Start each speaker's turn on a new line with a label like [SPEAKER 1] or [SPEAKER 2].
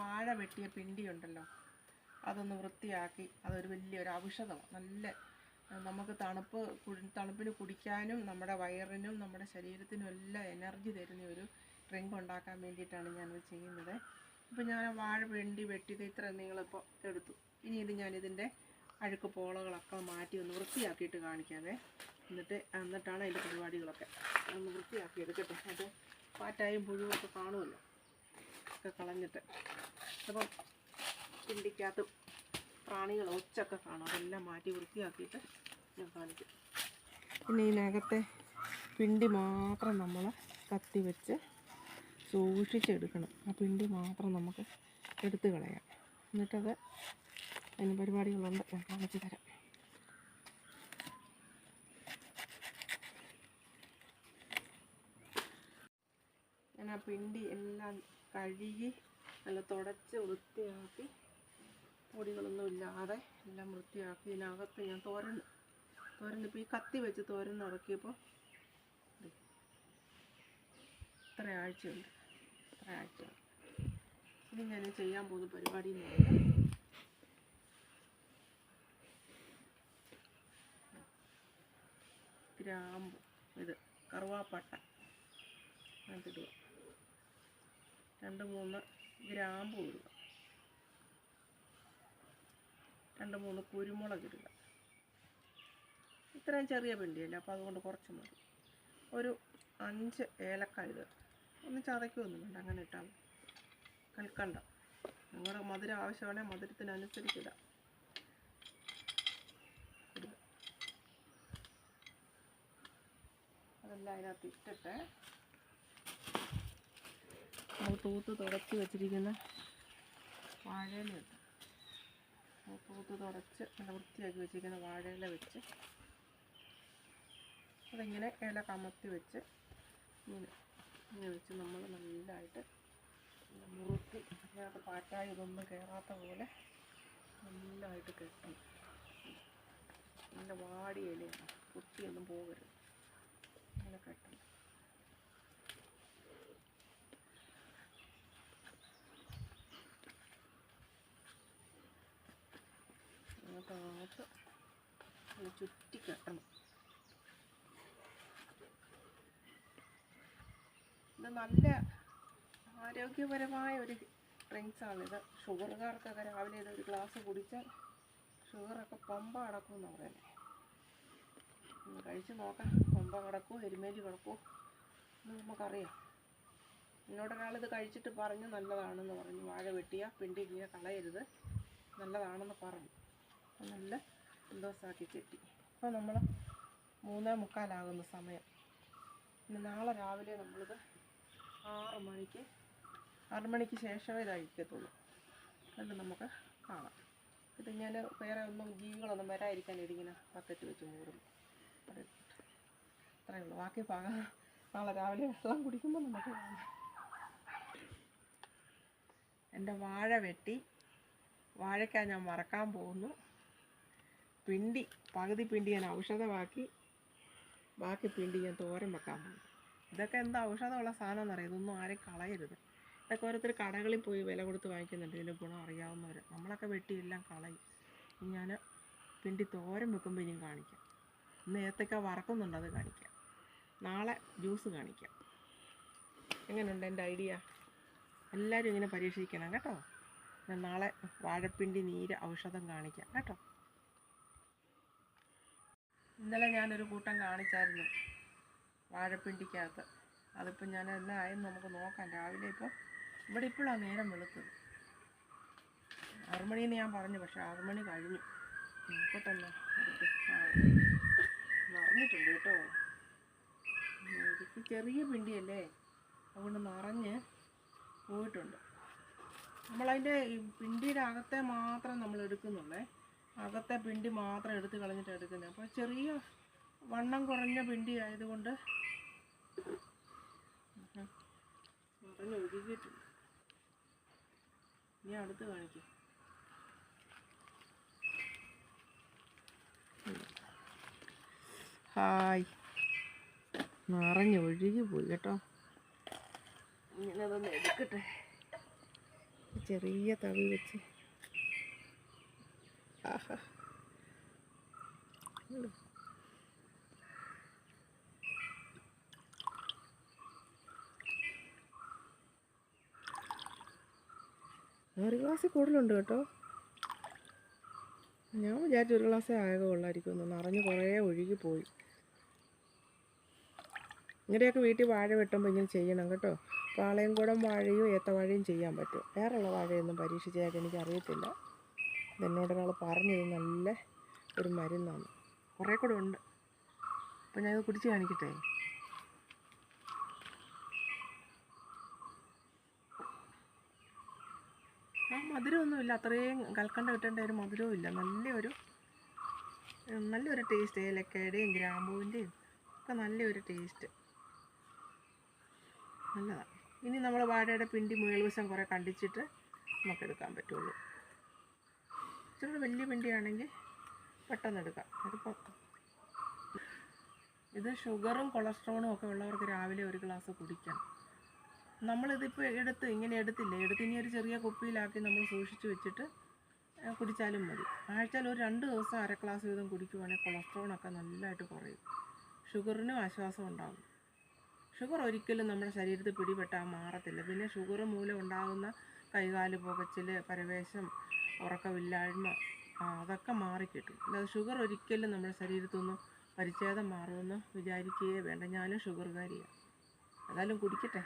[SPEAKER 1] വാഴ വെട്ടിയ പിണ്ടിയുണ്ടല്ലോ അതൊന്ന് വൃത്തിയാക്കി അതൊരു വലിയൊരു ഔഷധമാണ്. നല്ല നമുക്ക് തണുപ്പ് തണുപ്പിന് കുടിക്കാനും നമ്മുടെ വയറിനും നമ്മുടെ ശരീരത്തിനും എല്ലാം എനർജി തരുന്ന ഒരു ഡ്രിങ്ക് ഉണ്ടാക്കാൻ വേണ്ടിയിട്ടാണ് ഞാനത് ചെയ്യുന്നത്. ഇപ്പോൾ ഞാൻ വാഴ വെണ്ടി വെട്ടിയത് ഇത്ര നിങ്ങളിപ്പോൾ എടുത്തു. ഇനി ഇത് ഞാനിതിന്റെ അഴുക്ക് പോളകളൊക്കെ മാറ്റി ഒന്ന് വൃത്തിയാക്കിയിട്ട് കാണിക്കാവേ. എന്നിട്ട് എന്നിട്ടാണ് അതിന്റെ പരിപാടികളൊക്കെ. ഒന്ന് വൃത്തിയാക്കി എടുക്കട്ടെ. അത് പാറ്റായും പുഴുവൊക്കെ കാണുമല്ലോ? ഒക്കെ കളഞ്ഞിട്ട്. അപ്പം ചിന്തിക്കാത്ത പ്രാണികൾ ഒച്ചൊക്കെ കാണും. അതെല്ലാം മാറ്റി വൃത്തിയാക്കിയിട്ട് ഞാൻ കാണിക്കും. പിന്നെ ഇതിനകത്തെ പിണ്ടി മാത്രം നമ്മൾ കത്തി വെച്ച് സൂക്ഷിച്ചെടുക്കണം. ആ പിണ്ടി മാത്രം നമുക്ക് എടുത്തു കളയാം. എന്നിട്ടത് അതിന് പരിപാടികളുണ്ട്. ഞാൻ കാണിച്ചു തരാം. ഞാൻ ആ പിണ്ടി എല്ലാം കഴുകി നല്ല തുടച്ച് വൃത്തിയാക്കി പൊടികളൊന്നും ഇല്ലാതെ എല്ലാം വൃത്തിയാക്കി ഇതിനകത്ത് ഞാൻ തോരൻ ഇപ്പോൾ ഈ കത്തി വെച്ച് തോരൻ ഇറക്കിയപ്പോൾ ഇത്ര ആഴ്ചയുണ്ട്. ഇത്ര ആഴ്ചയുണ്ട്. ഇനി ഞാൻ ചെയ്യാൻ പോകുന്ന പരിപാടി ഗ്രാമ്പു ഇത് കറുവാപ്പട്ട. അതിടുക രണ്ട് മൂന്ന് ഗ്രാമ്പു ഇടുക. രണ്ട് മൂന്ന് കുരുമുളക് ഇടുക. ഇത്രയും ചെറിയ പിണ്ടിയല്ലേ അപ്പോൾ അതുകൊണ്ട് കുറച്ച് മതി. ഒരു അഞ്ച് ഏലക്കായ ഒന്ന് ചതയ്ക്കൊന്നും വേണ്ട അങ്ങനെ ഇട്ടാൽ കൽക്കണ്ട. നിങ്ങളുടെ മധുരം ആവശ്യമാണെങ്കിൽ മധുരത്തിനനുസരിച്ച് അതെല്ലാം അതിനകത്ത് ഇട്ടിട്ട് തൂത്ത് തുടച്ച് വെച്ചിരിക്കുന്ന വാഴയില നമ്മൾ തൂത്ത് തുടച്ച് നല്ല വൃത്തിയാക്കി വെച്ചിരിക്കുന്ന വാഴയില വെച്ച് അതിങ്ങനെ ഇല കമത്തി വെച്ച് ഇങ്ങനെ ഇങ്ങനെ വെച്ച് നമ്മൾ നല്ലതായിട്ട് മുറുക്കി അതിനകത്ത് പാറ്റായി ഇതൊന്നും കയറാത്ത പോലെ നല്ലതായിട്ട് കെട്ടണം നല്ല വാടിയ ഇലയാണ്. കുത്തിയൊന്നും പോകരുത്. അങ്ങനെ കെട്ടണം അതിനകത്ത് ഒന്ന് ചുറ്റി കെട്ടണം ഇത് നല്ല ആരോഗ്യപരമായ ഒരു ഡ്രിങ്ക്സാണിത്. ഷുഗറുകാർക്കൊക്കെ രാവിലെ ഇത് ഒരു ഗ്ലാസ് കുടിച്ചാൽ ഷുഗറൊക്കെ പമ്പ അടക്കുമെന്ന് പറയുന്നത് ഒന്ന് കഴിച്ച് നോക്കാം. പമ്പ കിടക്കുമോ എരുമേലി കിടക്കുമോ എന്ന് നമുക്കറിയാം. എന്നോടൊരാളിത് കഴിച്ചിട്ട് പറഞ്ഞു നല്ലതാണെന്ന് പറഞ്ഞു. വാഴ വെട്ടിയ പിണ്ടി ഇങ്ങനെ കളയരുത്. നല്ലതാണെന്ന് പറഞ്ഞു. നല്ല സന്തോഷമാക്കി കെട്ടി. അപ്പോൾ നമ്മൾ മൂന്നേ മുക്കാലാകുന്ന സമയം. പിന്നെ നാളെ രാവിലെ നമ്മളിത് ആറ് മണിക്ക് ആറ് മണിക്ക് ശേഷമേ ഇതായിരിക്കത്തുള്ളൂ അല്ല നമുക്ക് കാണാം. ഞാൻ വേറെ ഒന്നും ജീവികളൊന്നും വരാതിരിക്കാൻ ഇതിങ്ങനെ ബക്കറ്റ് വെച്ച് മൂറും അത് അത്രയേ ഉള്ളൂ. ബാക്കി ഭാഗം നാളെ രാവിലെ വെള്ളം കുടിക്കുമ്പോൾ നമുക്ക് എന്റെ വാഴ വെട്ടി. വാഴയ്ക്ക ഞാൻ മറക്കാൻ പോകുന്നു. പിണ്ടി പകുതി പിണ്ടി ഞാൻ ഔഷധമാക്കി. ബാക്കി പിണ്ടി ഞാൻ തോരൻ വെക്കാൻ പോകും ഇതൊക്കെ എന്താ ഔഷധമുള്ള സാധനം എന്നറിയാം ഇതൊന്നും ആരും കളയരുത്. ഇതൊക്കെ ഓരോരുത്തർ കടകളിൽ പോയി വില കൊടുത്ത് വാങ്ങിക്കുന്നുണ്ട്. ഇതിന്റെ ഗുണം അറിയാവുന്നവർ നമ്മളൊക്കെ വെട്ടി എല്ലാം കളയും. ഞാൻ പിണ്ടി തോരൻ വെക്കുമ്പോൾ ഇനിയും കാണിക്കാം. ഇന്ന് ഏത്തക്ക വറക്കുന്നുണ്ട് അത് കാണിക്കാം. നാളെ ജ്യൂസ് കാണിക്കാം. എങ്ങനെയുണ്ട് എന്റെ ഐഡിയ? എല്ലാവരും ഇങ്ങനെ പരീക്ഷിക്കണം കേട്ടോ. നാളെ വാഴപ്പിണ്ടി നീര് ഔഷധം കാണിക്കാം കേട്ടോ. ഇന്നലെ ഞാനൊരു കൂട്ടം കാണിച്ചായിരുന്നു. വാഴപ്പിണ്ടിക്കകത്ത്. അതിപ്പോൾ ഞാൻ എന്നാ ആയെന്ന് നമുക്ക് നോക്കാം. രാവിലെ ഇപ്പോൾ ഇവിടെ ഇപ്പോഴാണ് നേരം വെളുത്തത്. ആറുമണിന്ന് ഞാൻ പറഞ്ഞു പക്ഷെ ആറുമണി കഴിഞ്ഞു. നോക്കട്ടെ എന്നാ എടുക്ക്. ആ. നിറഞ്ഞിട്ടുണ്ട് കേട്ടോ. ഇത് ചെറിയ പിണ്ടിയല്ലേ? അതുകൊണ്ട് നിറഞ്ഞ് പോയിട്ടുണ്ട്. നമ്മളതിന്റെ പിണ്ടിയുടെ അകത്തെ മാത്രം നമ്മൾ എടുക്കുന്നുള്ളേ അകത്തെ പിണ്ടി മാത്രം എടുത്ത് കളഞ്ഞിട്ട് എടുക്കുന്നത്. അപ്പോൾ ചെറിയ വണ്ണം കുറഞ്ഞ പിണ്ടി ആയതുകൊണ്ട് ഉം. നിറഞ്ഞ് ഒഴുകിയിട്ടുണ്ട്. ഇനി അടുത്ത് കാണിക്കും. ഹായ്. നിറഞ്ഞ് ഒഴുകി പോയി കേട്ടോ. ഇങ്ങനെ അതൊന്ന് എടുക്കട്ടെ. ചെറിയ തവി വെച്ച്. ഒരു ഗ്ലാസ് കൂടുതലുണ്ട് കേട്ടോ. ഞാൻ വിചാരിച്ചു ഒരു ഗ്ലാസ്സേ ആകെ ഉള്ളായിരിക്കും നിറഞ്ഞ് കുറേ ഒഴുകി പോയി. ഇങ്ങനെയൊക്കെ വീട്ടിൽ വാഴ വെട്ടുമ്പോൾ ഇങ്ങനെ ചെയ്യണം കേട്ടോ. പാളയംകുടം വാഴയും ഏത്തവാഴയും ചെയ്യാൻ പറ്റും. വേറെയുള്ള വാഴയൊന്നും പരീക്ഷിച്ചതായിട്ട് എനിക്ക് അറിയത്തില്ല ഇതെന്നോടൊരാൾ പറഞ്ഞത് നല്ല ഒരു മരുന്നാണ്. കുറേ കൂടെ ഉണ്ട്. അപ്പം ഞാനത് കുടിച്ച് കാണിക്കട്ടെ? ആ മധുരമൊന്നുമില്ല. അത്രയും കൽക്കണ്ട കിട്ടേണ്ട ഒരു മധുരവും ഇല്ല നല്ലൊരു നല്ലൊരു ടേസ്റ്റ് ഏലക്കയുടെയും ഗ്രാമ്പൂവിന്റെയും ഒക്കെ നല്ലൊരു ടേസ്റ്റ് നല്ലതാണ്. ഇനി നമ്മൾ വാഴയുടെ പിണ്ടി മേൽവശം കുറേ കണ്ടിച്ചിട്ട് നമുക്കെടുക്കാൻ പറ്റുള്ളൂ. ഇച്ചിരി വലിയ പിണ്ടിയാണെങ്കിൽ പെട്ടെന്ന് എടുക്കാം. ഇത് ഷുഗറും കൊളസ്ട്രോളും ഒക്കെ ഉള്ളവർക്ക് രാവിലെ ഒരു ഗ്ലാസ് കുടിക്കാം. നമ്മളിതിപ്പോൾ എടുത്ത് ഇങ്ങനെ എടുത്തില്ലേ? എടുത്ത് ഇനി ഒരു ചെറിയ കുപ്പിയിലാക്കി നമ്മൾ സൂക്ഷിച്ച് വെച്ചിട്ട് കുടിച്ചാലും മതി. ആഴ്ചയിൽ ഒരു രണ്ട് ദിവസം അര ഗ്ലാസ് വീതം കുടിക്കുവാണെങ്കിൽ കൊളസ്ട്രോളൊക്കെ നല്ലതായിട്ട് കുറയും. ഷുഗറിനും ആശ്വാസം ഉണ്ടാകും. ഷുഗർ ഒരിക്കലും നമ്മുടെ ശരീരത്തിൽ പിടിപെട്ടാൽ മാറത്തില്ല. പിന്നെ ഷുഗർ മൂലം ഉണ്ടാകുന്ന കൈകാൽ പുകച്ചിൽ പരവേശം ഉറക്കമില്ലായ്മ അതൊക്കെ മാറിക്കിട്ടും. അല്ലാതെ ഷുഗർ ഒരിക്കലും നമ്മുടെ ശരീരത്തിൽ നിന്ന് പരിച്ഛേദം മാറുമെന്ന് വിചാരിക്കുകയേ വേണ്ട. ഞാനും ഷുഗർകാരിയാണ് ഏതായാലും കുടിക്കട്ടെ.